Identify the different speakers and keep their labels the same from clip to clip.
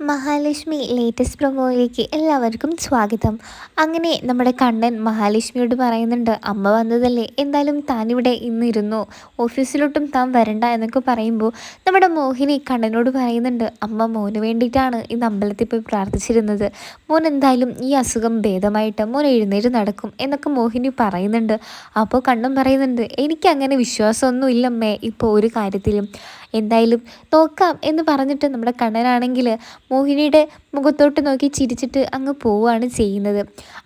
Speaker 1: Mahalakshmi latest പ്രൊമോയിലേക്ക് എല്ലാവർക്കും സ്വാഗതം. അങ്ങനെ നമ്മുടെ കണ്ണൻ മഹാലക്ഷ്മിയോട് പറയുന്നുണ്ട് അമ്മ വന്നതല്ലേ എന്തായാലും താനിവിടെ ഇന്നിരുന്നു. ഓഫീസിലോട്ടും താൻ വരണ്ട എന്നൊക്കെ പറയുമ്പോൾ നമ്മുടെ മോഹിനി കണ്ണനോട് പറയുന്നുണ്ട് അമ്മ മോന് വേണ്ടിയിട്ടാണ് ഇന്ന് അമ്പലത്തിൽ പോയി പ്രാർത്ഥിച്ചിരുന്നത്. മോൻ എന്തായാലും ഈ അസുഖം ഭേദമായിട്ട് മോൻ എഴുന്നേറ്റ് നടക്കും എന്നൊക്കെ മോഹിനി പറയുന്നുണ്ട്. അപ്പോൾ കണ്ണൻ പറയുന്നുണ്ട് എനിക്കങ്ങനെ വിശ്വാസമൊന്നും ഇല്ലമ്മേ ഇപ്പോൾ ഒരു കാര്യത്തിലും എന്തായാലും നോക്കാം എന്ന് പറഞ്ഞിട്ട് നമ്മുടെ കണ്ണനാണെങ്കിൽ മോഹിനിയുടെ മുഖത്തോട്ട് നോക്കി ചിരിച്ചിട്ട് അങ്ങ് പോവുകയാണ് ചെയ്യുന്നത്.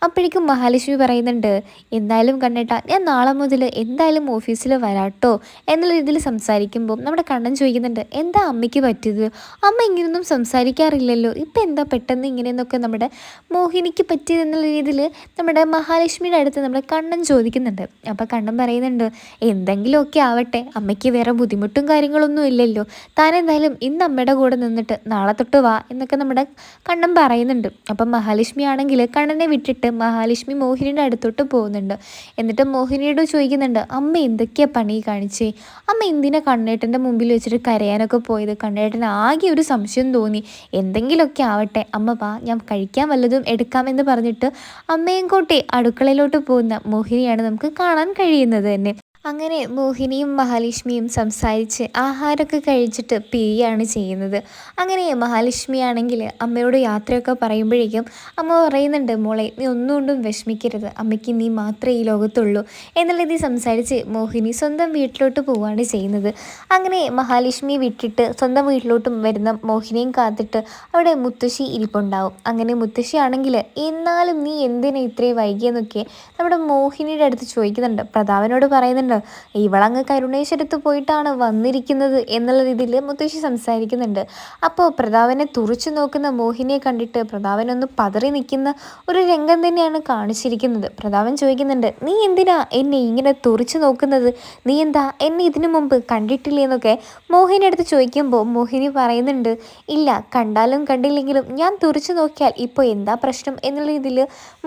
Speaker 1: അപ്പോഴേക്കും മഹാലക്ഷ്മി പറയുന്നുണ്ട് എന്തായാലും കണ്ണേട്ട ഞാൻ നാളെ മുതൽ എന്തായാലും ഓഫീസിൽ വരാട്ടോ എന്നുള്ള രീതിയിൽ സംസാരിക്കുമ്പോൾ നമ്മുടെ കണ്ണൻ ചോദിക്കുന്നുണ്ട് എന്താ അമ്മയ്ക്ക് പറ്റിയത്? അമ്മ ഇങ്ങനെയൊന്നും സംസാരിക്കാറില്ലല്ലോ ഇപ്പം എന്താ പെട്ടെന്ന് ഇങ്ങനെയെന്നൊക്കെ നമ്മുടെ മോഹിനിക്ക് പറ്റിയത് എന്നുള്ള രീതിയിൽ നമ്മുടെ മഹാലക്ഷ്മിയുടെ അടുത്ത് നമ്മുടെ കണ്ണൻ ചോദിക്കുന്നുണ്ട്. അപ്പോൾ കണ്ണൻ പറയുന്നുണ്ട് എന്തെങ്കിലുമൊക്കെ ആവട്ടെ അമ്മയ്ക്ക് വേറെ ബുദ്ധിമുട്ടും കാര്യങ്ങളൊന്നും ഇല്ലല്ലോ. താൻ എന്തായാലും ഇന്ന് അമ്മയുടെ കൂടെ നിന്നിട്ട് നാളെ തൊട്ട് വാ എന്നൊക്കെ നമ്മുടെ കണ്ണൻ പറയുന്നുണ്ട്. അപ്പം മഹാലക്ഷ്മി ആണെങ്കിൽ കണ്ണനെ വിട്ടിട്ട് മഹാലക്ഷ്മി മോഹിനിയുടെ അടുത്തോട്ട് പോകുന്നുണ്ട്. എന്നിട്ട് മോഹിനിയോട് ചോദിക്കുന്നുണ്ട് അമ്മ എന്തൊക്കെയാ പണി കാണിച്ചേ? അമ്മ എന്തിനാ കണ്ണേട്ടന്റെ മുമ്പിൽ വെച്ചിട്ട് കരയാനൊക്കെ പോയത്? കണ്ണേട്ടന് ആകെ ഒരു സംശയം തോന്നി. എന്തെങ്കിലുമൊക്കെ ആവട്ടെ അമ്മ വാ ഞാൻ കഴിക്കാൻ വല്ലതും എടുക്കാമെന്ന് പറഞ്ഞിട്ട് അമ്മയും കോട്ടെ അടുക്കളയിലോട്ട് പോകുന്ന മോഹിനിയാണ് നമുക്ക് കാണാൻ കഴിയുന്നത് തന്നെ. അങ്ങനെ മോഹിനിയും മഹാലക്ഷ്മിയും സംസാരിച്ച് ആഹാരമൊക്കെ കഴിച്ചിട്ട് പിരിയാണ് ചെയ്യുന്നത്. അങ്ങനെ മഹാലക്ഷ്മി ആണെങ്കിൽ അമ്മയോട് യാത്രയൊക്കെ പറയുമ്പോഴേക്കും അമ്മ പറയുന്നുണ്ട് മോളെ നീ ഒന്നുകൊണ്ടും വിഷമിക്കരുത്. അമ്മയ്ക്ക് നീ മാത്രമേ ഈ ലോകത്തുള്ളൂ. എന്നുള്ള രീതിയിൽ സംസാരിച്ച് മോഹിനി സ്വന്തം വീട്ടിലോട്ട് പോവുകയാണ് ചെയ്യുന്നത്. അങ്ങനെ മഹാലക്ഷ്മി വിട്ടിട്ട് സ്വന്തം വീട്ടിലോട്ടും വരുന്ന മോഹിനിയും കാത്തിട്ട് അവിടെ മുത്തശ്ശി ഇരിപ്പുണ്ടാവും. അങ്ങനെ മുത്തശ്ശി ആണെങ്കിൽ എന്നാലും നീ എന്തിനാ ഇത്രയും വൈകിയെന്നൊക്കെ നമ്മുടെ മോഹിനിയുടെ അടുത്ത് ചോദിക്കുന്നുണ്ട്. പ്രതാപനോട് പറയുന്നുണ്ട് ഇവളങ്ങ് കരുണേശ്വരത്ത് പോയിട്ടാണ് വന്നിരിക്കുന്നത് എന്നുള്ള രീതിയിൽ മുത്തശ്ശി സംസാരിക്കുന്നുണ്ട്. അപ്പോൾ പ്രതാപനെ തുറച്ചു നോക്കുന്ന മോഹിനിയെ കണ്ടിട്ട് പ്രതാപൻ ഒന്ന് പതറി നിൽക്കുന്ന ഒരു രംഗം തന്നെയാണ് കാണിച്ചിരിക്കുന്നത്. പ്രതാപൻ ചോദിക്കുന്നുണ്ട് നീ എന്തിനാ എന്നെ ഇങ്ങനെ തുറച്ചു നോക്കുന്നത്? നീ എന്താ എന്നെ ഇതിനു മുമ്പ് കണ്ടിട്ടില്ലേ എന്നൊക്കെ? മോഹിനി അടുത്ത് ചോദിക്കുമ്പോൾ മോഹിനി പറയുന്നുണ്ട് ഇല്ല കണ്ടാലും കണ്ടില്ലെങ്കിലും ഞാൻ തുറച്ചു നോക്കിയാൽ ഇപ്പോൾ എന്താ പ്രശ്നം? എന്നുള്ള രീതിയിൽ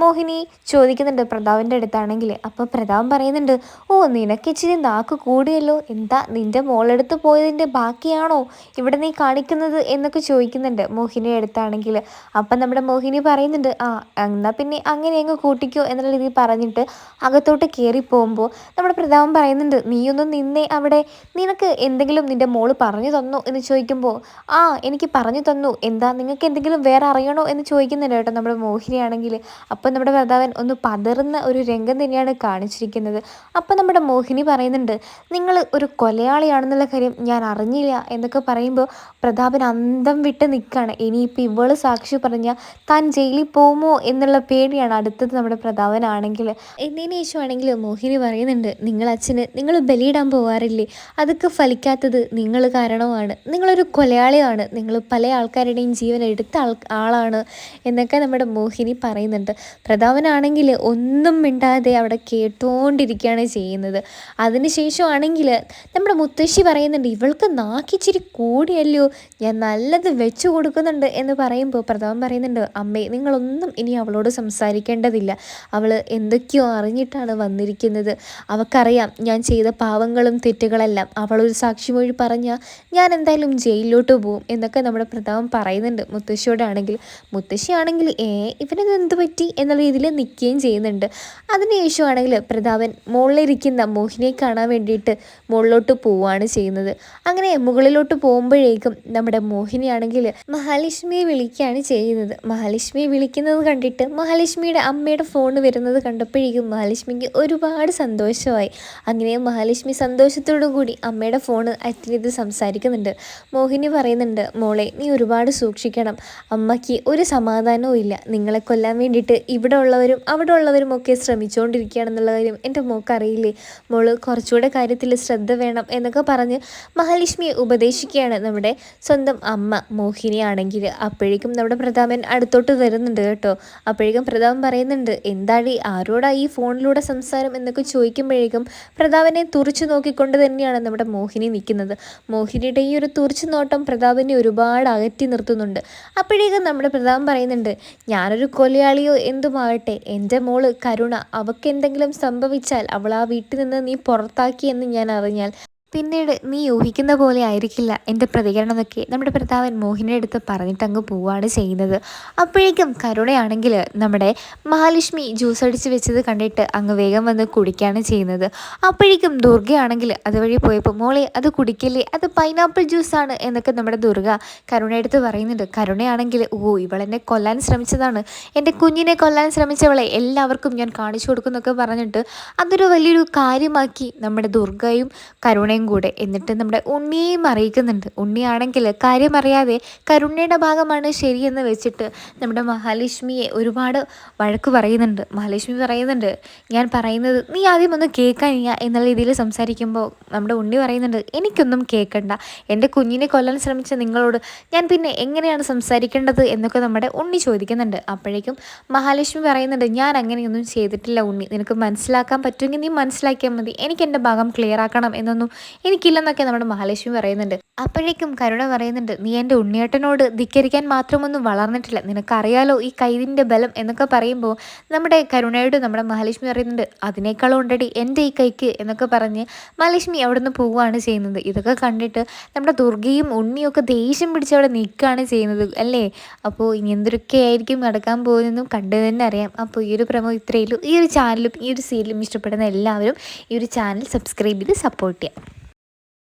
Speaker 1: മോഹിനി ചോദിക്കുന്നുണ്ട് പ്രതാപന്റെ അടുത്താണെങ്കിൽ. അപ്പോൾ പ്രതാപൻ പറയുന്നുണ്ട് ഓ നിനക്ക് നിനക്ക് നാക്ക് കൂടിയല്ലോ. എന്താ നിന്റെ മോളെടുത്ത് പോയതിന്റെ ബാക്കിയാണോ ഇവിടെ നീ കാണിക്കുന്നത് എന്നൊക്കെ ചോദിക്കുന്നുണ്ട് മോഹിനി അടുത്താണെങ്കിൽ. അപ്പം നമ്മുടെ മോഹിനി പറയുന്നുണ്ട് ആ എന്നാൽ പിന്നെ അങ്ങനെ അങ്ങ് കൂട്ടിക്കോ എന്നുള്ള രീതിയിൽ പറഞ്ഞിട്ട് അകത്തോട്ട് കയറി പോകുമ്പോൾ നമ്മുടെ പ്രതാപം പറയുന്നുണ്ട് നീയൊന്നും നിന്നെ അവിടെ. നിനക്ക് എന്തെങ്കിലും നിന്റെ മോൾ പറഞ്ഞു തന്നോ എന്ന് ചോദിക്കുമ്പോൾ ആ എനിക്ക് പറഞ്ഞു തന്നു. എന്താ നിങ്ങൾക്ക് എന്തെങ്കിലും വേറെ അറിയണോ എന്ന് ചോദിക്കുന്നുണ്ട് കേട്ടോ നമ്മുടെ മോഹിനിയാണെങ്കിൽ അപ്പം നമ്മുടെ പ്രതാപൻ ഒന്ന് പതറുന്ന ഒരു രംഗം തന്നെയാണ് കാണിച്ചിരിക്കുന്നത്. അപ്പം നമ്മുടെ മോഹിനി മോഹിനി പറയുന്നുണ്ട് നിങ്ങൾ ഒരു കൊലയാളിയാണെന്നുള്ള കാര്യം ഞാൻ അറിഞ്ഞില്ല എന്നൊക്കെ പറയുമ്പോൾ പ്രതാപൻ അന്തം വിട്ട് നിൽക്കുകയാണ്. ഇനിയിപ്പോൾ ഇവൾ സാക്ഷി പറഞ്ഞാൽ താൻ ജയിലിൽ പോകുമോ എന്നുള്ള പേടിയാണ് അടുത്തത് നമ്മുടെ പ്രതാപനാണെങ്കിൽ. എന്നതിന് ശേഷമാണെങ്കിൽ മോഹിനി പറയുന്നുണ്ട് നിങ്ങൾ അച്ഛന് നിങ്ങൾ ബലിയിടാൻ പോകാറില്ലേ അതൊക്കെ ഫലിക്കാത്തത് നിങ്ങൾ കാരണമാണ് നിങ്ങളൊരു കൊലയാളിയാണ്. നിങ്ങൾ പല ആൾക്കാരുടെയും ജീവൻ എടുത്ത ആൾ ആളാണ് എന്നൊക്കെ നമ്മുടെ മോഹിനി പറയുന്നുണ്ട്. പ്രതാപനാണെങ്കിൽ ഒന്നും മിണ്ടാതെ അവിടെ കേട്ടുകൊണ്ടിരിക്കുകയാണ് ചെയ്യുന്നത്. അതിനുശേഷമാണെങ്കിൽ നമ്മുടെ മുത്തശ്ശി പറയുന്നുണ്ട് ഇവൾക്ക് നാക്കിച്ചിരി കൂടിയല്ലോ ഞാൻ നല്ലത് വെച്ചു കൊടുക്കുന്നുണ്ട് എന്ന് പറയുമ്പോൾ പ്രഥമൻ പറയുന്നുണ്ട് അമ്മേ നിങ്ങളൊന്നും ഇനി അവളോട് സംസാരിക്കേണ്ടതില്ല. അവൾ എന്തൊക്കെയോ അറിഞ്ഞിട്ടാണ് വന്നിരിക്കുന്നത്. അവൾക്കറിയാം ഞാൻ ചെയ്ത പാവങ്ങളും തെറ്റുകളെല്ലാം. അവളൊരു സാക്ഷിമൊഴി പറഞ്ഞാൽ ഞാൻ എന്തായാലും ജയിലിലോട്ട് പോവും എന്നൊക്കെ നമ്മുടെ പ്രഥമൻ പറയുന്നുണ്ട് മുത്തശ്ശിയോടാണെങ്കിൽ. മുത്തശ്ശിയാണെങ്കിൽ ഏ ഇവനത് എന്ത് പറ്റി? എന്നുള്ള രീതിയിൽ നിൽക്കുകയും ചെയ്യുന്നുണ്ട്. അതിനുശേഷമാണെങ്കിൽ പ്രതാപൻ മുകളിലിരിക്കുന്ന മോഹിനിയെ കാണാൻ വേണ്ടിയിട്ട് മുകളിലോട്ട് പോവുകയാണ് ചെയ്യുന്നത്. അങ്ങനെ മുകളിലോട്ട് പോകുമ്പോഴേക്കും നമ്മുടെ മോഹിനിയാണെങ്കിൽ മഹാലക്ഷ്മിയെ വിളിക്കുകയാണ് ചെയ്യുന്നത്. മഹാലക്ഷ്മിയെ വിളിക്കുന്നത് കണ്ടിട്ട് മഹാലക്ഷ്മിയുടെ അമ്മയുടെ ഫോൺ വരുന്നത് കണ്ടപ്പോഴേക്കും മഹാലക്ഷ്മിക്ക് ഒരുപാട് സന്തോഷമായി. അങ്ങനെ മഹാലക്ഷ്മി സന്തോഷത്തോടു കൂടി അമ്മയുടെ ഫോൺ അറ്റൻഡ് സംസാരിക്കുന്നുണ്ട്. മോഹിനി പറയുന്നുണ്ട് മോളെ നീ ഒരുപാട് സൂക്ഷിക്കണം. അമ്മയ്ക്ക് ഒരു സമാധാനവും ഇല്ല. നിങ്ങളെ കൊല്ലാൻ വേണ്ടിയിട്ട് ഇവിടെ ഉള്ളവരും അവിടെ ഉള്ളവരും ഒക്കെ ശ്രമിച്ചുകൊണ്ടിരിക്കുകയാണെന്നുള്ള കാര്യം എന്റെ മോക്കറിയില്ലേ മോൾ കുറച്ചുകൂടെ കാര്യത്തിൽ ശ്രദ്ധ വേണം എന്നൊക്കെ പറഞ്ഞ് മഹാലക്ഷ്മിയെ ഉപദേശിക്കുകയാണ് നമ്മുടെ സ്വന്തം അമ്മ മോഹിനി ആണെങ്കിൽ അപ്പോഴേക്കും നമ്മുടെ പ്രതാപൻ അടുത്തോട്ട് വരുന്നുണ്ട് കേട്ടോ. അപ്പോഴേക്കും പ്രതാപൻ പറയുന്നുണ്ട് എന്താടി ആരോടാ ഈ ഫോണിലൂടെ സംസാരം? എന്നൊക്കെ ചോദിക്കുമ്പോഴേക്കും പ്രതാപനെ തുറച്ചു നോക്കിക്കൊണ്ട് തന്നെയാണ് നമ്മുടെ മോഹിനി നിൽക്കുന്നത്. മോഹിനിയുടെ ഈ ഒരു തുറച്ചു നോട്ടം പ്രതാപനെ ഒരുപാട് അകറ്റി നിർത്തുന്നുണ്ട്. അപ്പോഴേക്കും നമ്മുടെ പ്രതാപൻ പറയുന്നുണ്ട് ഞാനൊരു കൊലയാളിയോ എന്തുമാവട്ടെ എന്റെ മോൾ കരുണ അവക്കെന്തെങ്കിലും സംഭവിച്ചാൽ അവൾ ആ വീട്ടിൽ നിന്ന് നീ പുറത്താക്കി എന്ന് ഞാൻ അറിഞ്ഞാൽ പിന്നീട് നീ ഊഹിക്കുന്ന പോലെ ആയിരിക്കില്ല എന്റെ പ്രതികരണം എന്നൊക്കെ നമ്മുടെ ഭർത്താവൻ മോഹിനിയുടെ അടുത്ത് പറഞ്ഞിട്ടങ്ങ് പോവുകയാണ് ചെയ്യുന്നത്. അപ്പോഴേക്കും കരുണയാണെങ്കിൽ നമ്മുടെ മഹാലക്ഷ്മി ജ്യൂസ് അടിച്ച് വെച്ചത് കണ്ടിട്ട് അങ്ങ് വേഗം വന്ന് കുടിക്കുകയാണ് ചെയ്യുന്നത്. അപ്പോഴേക്കും ദുർഗയാണെങ്കിൽ അതുവഴി പോയപ്പോൾ മോളെ അത് കുടിക്കല്ലേ? അത് പൈനാപ്പിൾ ജ്യൂസാണ് എന്നൊക്കെ നമ്മുടെ ദുർഗ കരുണയെടുത്ത് പറയുന്നുണ്ട്. കരുണയാണെങ്കിൽ ഓ ഇവളെന്നെ കൊല്ലാൻ ശ്രമിച്ചതാണ്. എന്റെ കുഞ്ഞിനെ കൊല്ലാൻ ശ്രമിച്ചവളെ എല്ലാവർക്കും ഞാൻ കാണിച്ചു കൊടുക്കുന്നൊക്കെ പറഞ്ഞിട്ട് അതൊരു വലിയൊരു കാര്യമാക്കി നമ്മുടെ ദുർഗയും കരുണയും കൂടെ. എന്നിട്ട് നമ്മുടെ ഉണ്ണിയെയും അറിയിക്കുന്നുണ്ട്. ഉണ്ണിയാണെങ്കിൽ കാര്യം അറിയാതെ കരുണ്യയുടെ ഭാഗമാണ് ശരിയെന്ന് വെച്ചിട്ട് നമ്മുടെ മഹാലക്ഷ്മിയെ ഒരുപാട് വഴക്ക് പറയുന്നുണ്ട്. മഹാലക്ഷ്മി പറയുന്നുണ്ട് ഞാൻ പറയുന്നത് നീ ആദ്യം ഒന്ന് കേൾക്കാനില്ല എന്നുള്ള രീതിയിൽ സംസാരിക്കുമ്പോൾ നമ്മുടെ ഉണ്ണി പറയുന്നുണ്ട് എനിക്കൊന്നും കേൾക്കണ്ട. എന്റെ കുഞ്ഞിനെ കൊല്ലാൻ ശ്രമിച്ച നിങ്ങളോട് ഞാൻ പിന്നെ എങ്ങനെയാണ് സംസാരിക്കേണ്ടത്? എന്നൊക്കെ നമ്മുടെ ഉണ്ണി ചോദിക്കുന്നുണ്ട്. അപ്പോഴേക്കും മഹാലക്ഷ്മി പറയുന്നുണ്ട് ഞാൻ അങ്ങനെയൊന്നും ചെയ്തിട്ടില്ല ഉണ്ണി. നിനക്ക് മനസ്സിലാക്കാൻ പറ്റുമെങ്കിൽ നീ മനസ്സിലാക്കിയാൽ മതി. എനിക്ക് എന്റെ ഭാഗം ക്ലിയർ ആക്കണം എന്നൊന്നും എനിക്കില്ലെന്നൊക്കെ നമ്മുടെ മഹാലക്ഷ്മി പറയുന്നുണ്ട്. അപ്പോഴേക്കും കരുണ പറയുന്നുണ്ട് നീ എന്റെ ഉണ്ണിയേട്ടനോട് ധിക്കരിക്കാൻ മാത്രമൊന്നും വളർന്നിട്ടില്ല. നിനക്കറിയാലോ ഈ കൈതിന്റെ ബലം? എന്നൊക്കെ പറയുമ്പോൾ നമ്മുടെ കരുണയോട് നമ്മുടെ മഹാലക്ഷ്മി പറയുന്നുണ്ട് അതിനേക്കാളും ഉണ്ടടി എന്റെ ഈ കൈക്ക് എന്നൊക്കെ പറഞ്ഞ് മഹാലക്ഷ്മി അവിടെ നിന്ന് പോവുകയാണ് ചെയ്യുന്നത്. ഇതൊക്കെ കണ്ടിട്ട് നമ്മുടെ ദുർഗയും ഉണ്ണിയും ഒക്കെ ദേഷ്യം പിടിച്ച് അവിടെ നിൽക്കുകയാണ് ചെയ്യുന്നത് അല്ലേ? അപ്പോൾ ഇനി എന്തൊക്കെ ആയിരിക്കും നടക്കാൻ പോകുന്നതെന്നും കണ്ടു തന്നെ അറിയാം. അപ്പോൾ ഈ ഒരു പ്രമോ ഇത്രയുള്ളൂ ഈ ഒരു ചാനലും ഈ ഒരു സീരിയലും ഇഷ്ടപ്പെടുന്ന എല്ലാവരും ഈ ഒരു ചാനൽ സബ്സ്ക്രൈബ് ചെയ്ത് സപ്പോർട്ട് ചെയ്യാം